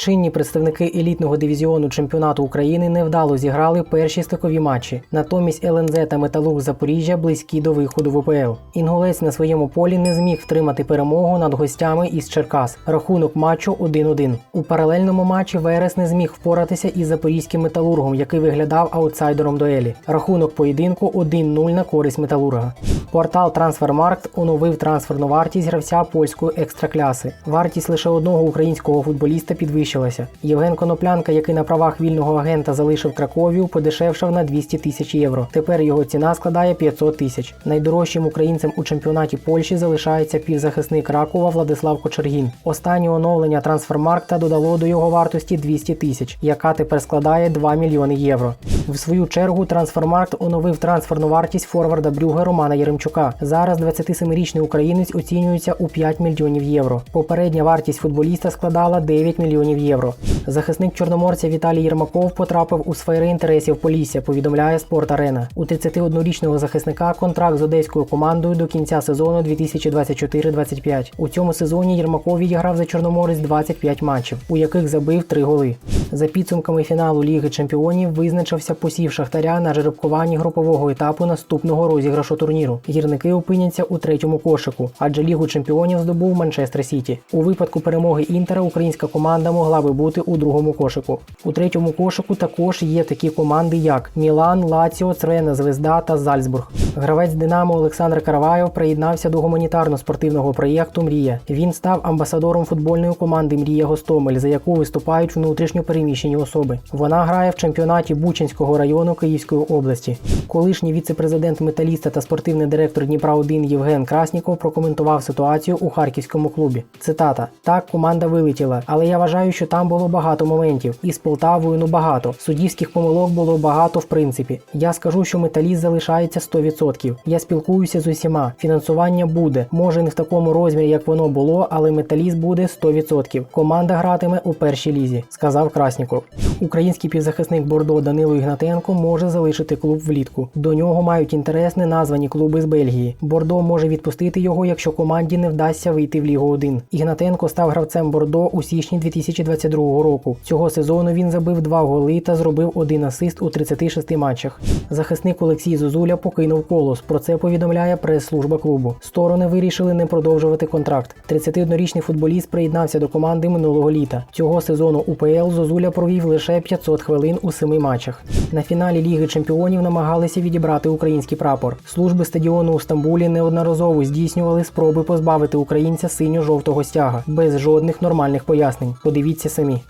Чинні представники елітного дивізіону чемпіонату України невдало зіграли перші стикові матчі. Натомість ЛНЗ та Металург Запоріжжя близькі до виходу в УПЛ. Інгулець на своєму полі не зміг втримати перемогу над гостями із Черкас. Рахунок матчу 1-1. У паралельному матчі Верес не зміг впоратися із запорізьким металургом, який виглядав аутсайдером дуелі. Рахунок поєдинку 1-0 на користь металурга. Портал Трансфермаркт оновив трансферну вартість гравця польської екстракляси. Вартість лише одного українського футболіста підвищилася. Євген Коноплянка, який на правах вільного агента залишив Краковію, подешевшав на 200 тисяч євро. Тепер його ціна складає 500 тисяч. Найдорожчим українцем у чемпіонаті Польщі залишається півзахисник Ракова Владислав Кочергін. Останнє оновлення трансфермаркта додало до його вартості 200 тисяч, яка тепер складає 2 мільйони євро. В свою чергу трансфермаркт оновив трансферну вартість форварда Брюге Романа Яремчука. Зараз 27-річний українець оцінюється у 5 мільйонів євро. Попередня вартість футболіста складала 9 мільйонів євро. Захисник чорноморця Віталій Єрмаков потрапив у сфери інтересів Полісся, повідомляє Спорт Арена. У 31-річного захисника контракт з одеською командою до кінця сезону 2024-25. У цьому сезоні Єрмаков відіграв за Чорноморець 25 матчів, у яких забив 3 голи. За підсумками фіналу Ліги Чемпіонів визначився посів Шахтаря на жеребкуванні групового етапу наступного розіграшу турніру. Гірники опиняться у третьому кошику, адже Лігу Чемпіонів здобув Манчестер Сіті. У випадку перемоги Інтера українська команда могла би бути у другому кошику. У третьому кошику також є такі команди, як Мілан, Лаціо, Црена Звезда та Зальцбург. Гравець Динамо Олександр Караваєв приєднався до гуманітарно-спортивного проєкту Мрія. Він став амбасадором футбольної команди Мрія Гостомель, за яку виступають внутрішньо переміщені особи. Вона грає в чемпіонаті Бучинського району Київської області. Колишній віце-президент металіста та спортивний директор Дніпра 1 Євген Красніков прокоментував ситуацію у харківському клубі. Цитата: Так, команда вилетіла, але я вважаю, що там було багато моментів. І з Полтавою ну багато. Суддівських помилок було багато в принципі. Я скажу, що металіст залишається 100%. Я спілкуюся з усіма. Фінансування буде. Може не в такому розмірі, як воно було, але металіст буде 100%. Команда гратиме у першій лізі, сказав Красніков. Український півзахисник Бордо Данило Ігнатенко може залишити клуб влітку. До нього мають інтерес неназвані клуби з Бельгії. Бордо може відпустити його, якщо команді не вдасться вийти в Лігу 1. Ігнатенко став гравцем Бордо у січні 2022 року. Цього сезону він забив два голи та зробив один асист у 36 матчах. Захисник Олексій Зозуля покинув колос. Про це повідомляє прес-служба клубу. Сторони вирішили не продовжувати контракт. 31-річний футболіст приєднався до команди минулого літа. Цього сезону УПЛ Зозуля провів лише 500 хвилин у семи матчах. На фіналі Ліги Чемпіонів намагалися відібрати український прапор. Служби стадіону у Стамбулі неодноразово здійснювали спроби позбавити українця синьо-жовтого стяга без жодних нормальних пояснень. Подивіться самі.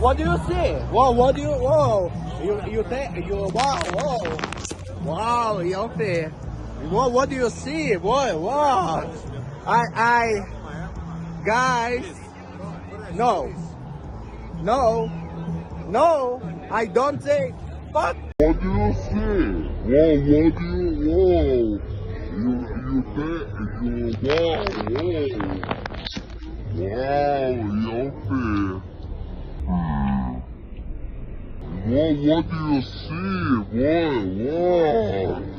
What do you see? Whoa, what do you? Whoa, you you take you wow whoa, wow, Yopi. What what do you see, boy? Wow, I I guys, no, no, no, I don't say. Fuck. What do you say? Whoa, what do you, whoa? You, you bet, you, wow, whoa. Wow, yuppie. Hmm. What, what do you see? whoa what?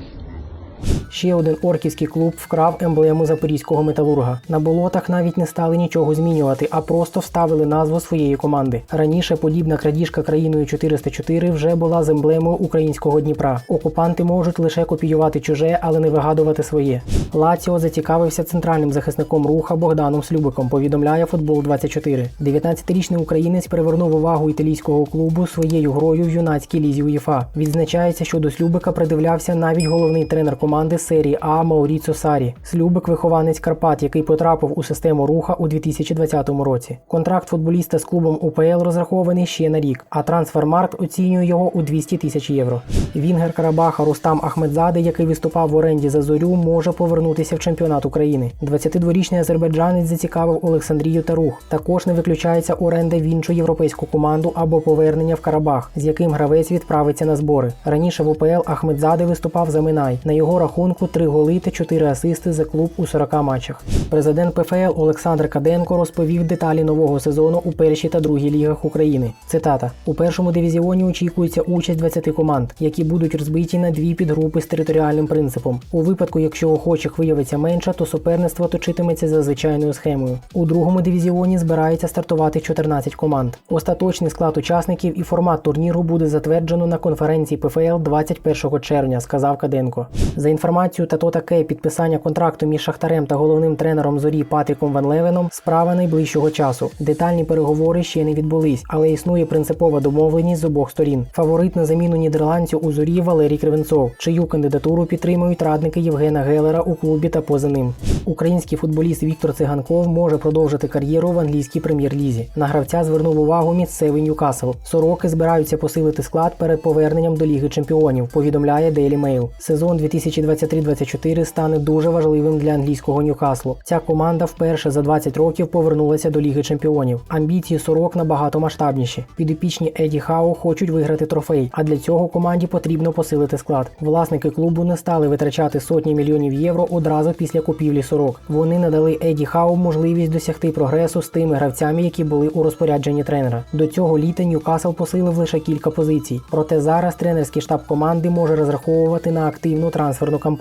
Ще один орківський клуб вкрав емблему запорізького металурга. На болотах навіть не стали нічого змінювати, а просто вставили назву своєї команди. Раніше подібна крадіжка країною 404 вже була з емблемою українського Дніпра. Окупанти можуть лише копіювати чуже, але не вигадувати своє. Лаціо зацікавився центральним захисником руха Богданом Слюбиком. Повідомляє футбол 24 19-річний українець привернув увагу італійського клубу своєю грою в юнацькій лізі УЄФА. Відзначається, що до Слюбика придивлявся навіть головний тренер команди серії А Мауріцо Сарі. Слюбик вихованець Карпат, який потрапив у систему руха у 2020 році. Контракт футболіста з клубом УПЛ розрахований ще на рік, а трансфермаркт оцінює його у 200 тисяч євро. Вінгер Карабаха Рустам Ахмедзаде, який виступав в оренді за зорю, може повернутися в чемпіонат України. 22-річний азербайджанець зацікавив Олександрію та рух. Також не виключається оренда в іншу європейську команду або повернення в Карабах, з яким гравець відправиться на збори. Раніше в УПЛ Ахмедзаде виступав за Минай. На його рахунку рахунку 3 голи та 4 асисти за клуб у 40 матчах. Президент ПФЛ Олександр Каденко розповів деталі нового сезону у першій та другій лігах України. Цитата: у першому дивізіоні очікується участь 20 команд, які будуть розбиті на дві підгрупи з територіальним принципом. У випадку, якщо охочих виявиться менше, то суперництво точитиметься за звичайною схемою. У другому дивізіоні збирається стартувати 14 команд. Остаточний склад учасників і формат турніру буде затверджено на конференції ПФЛ 21 червня, сказав Каденко. За інформацією та то таке підписання контракту між Шахтарем та головним тренером зорі Патріком Ван Левеном справа найближчого часу. Детальні переговори ще не відбулись, але існує принципова домовленість з обох сторін. Фаворит на заміну нідерландцю у зорі Валерій Кривенцов, чию кандидатуру підтримують радники Євгена Гелера у клубі та поза ним. Український футболіст Віктор Циганков може продовжити кар'єру в англійській прем'єр-лізі. На гравця звернув увагу місцевий Ньюкасл. Сороки збираються посилити склад перед поверненням до Ліги Чемпіонів. Повідомляє Daily Mail. Сезон 2023-24 стане дуже важливим для англійського Ньюкаслу. Ця команда вперше за 20 років повернулася до Ліги Чемпіонів. Амбіції сорок набагато масштабніші. Підопічні Еді Хау хочуть виграти трофей, а для цього команді потрібно посилити склад. Власники клубу не стали витрачати сотні мільйонів євро одразу після купівлі сорок. Вони надали Еді Хау можливість досягти прогресу з тими гравцями, які були у розпорядженні тренера. До цього літа Ньюкасл посилив лише кілька позицій. Проте зараз тренерський штаб команди може розраховувати на активну трансферну кампанію.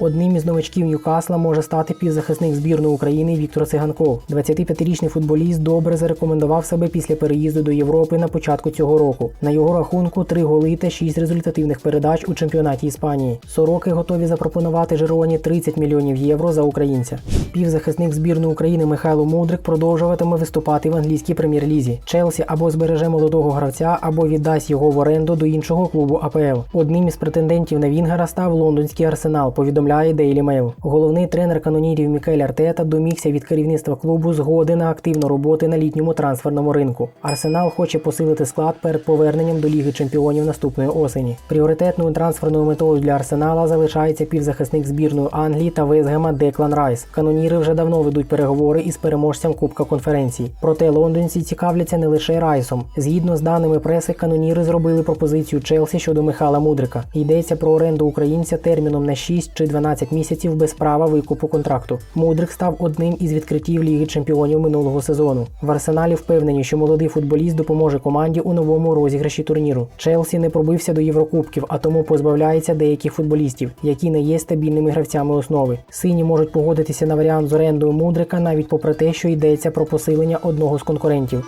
Одним із новачків Ньюкасла може стати півзахисник збірної України Віктор Циганков. 25-річний футболіст добре зарекомендував себе після переїзду до Європи на початку цього року. На його рахунку 3 голи та 6 результативних передач у чемпіонаті Іспанії. Сороки готові запропонувати Жероні 30 мільйонів євро за українця. Півзахисник збірної України Михайло Мудрик продовжуватиме виступати в англійській прем'єр-лізі. Челсі або збереже молодого гравця, або віддасть його в оренду до іншого клубу АПЛ. Одним із претендентів на Вінгера став лондонський арсенал. Повідомляє Daily Mail. Головний тренер канонірів Мікель Артета домігся від керівництва клубу згоди на активну роботу на літньому трансферному ринку. Арсенал хоче посилити склад перед поверненням до Ліги Чемпіонів наступної осені. Пріоритетною трансферною метою для Арсенала залишається півзахисник збірної Англії та Везгема Деклан Райс. Каноніри вже давно ведуть переговори із переможцем Кубка конференції. Проте лондонці цікавляться не лише Райсом. Згідно з даними преси, каноніри зробили пропозицію Челсі щодо Михайла Мудрика. Йдеться про оренду українця терміном на 6 чи 12 місяців без права викупу контракту. Мудрик став одним із відкриттів Ліги Чемпіонів минулого сезону. В Арсеналі впевнені, що молодий футболіст допоможе команді у новому розіграші турніру. Челсі не пробився до Єврокубків, а тому позбавляється деяких футболістів, які не є стабільними гравцями основи. Сині можуть погодитися на варіант з орендою Мудрика навіть попри те, що йдеться про посилення одного з конкурентів.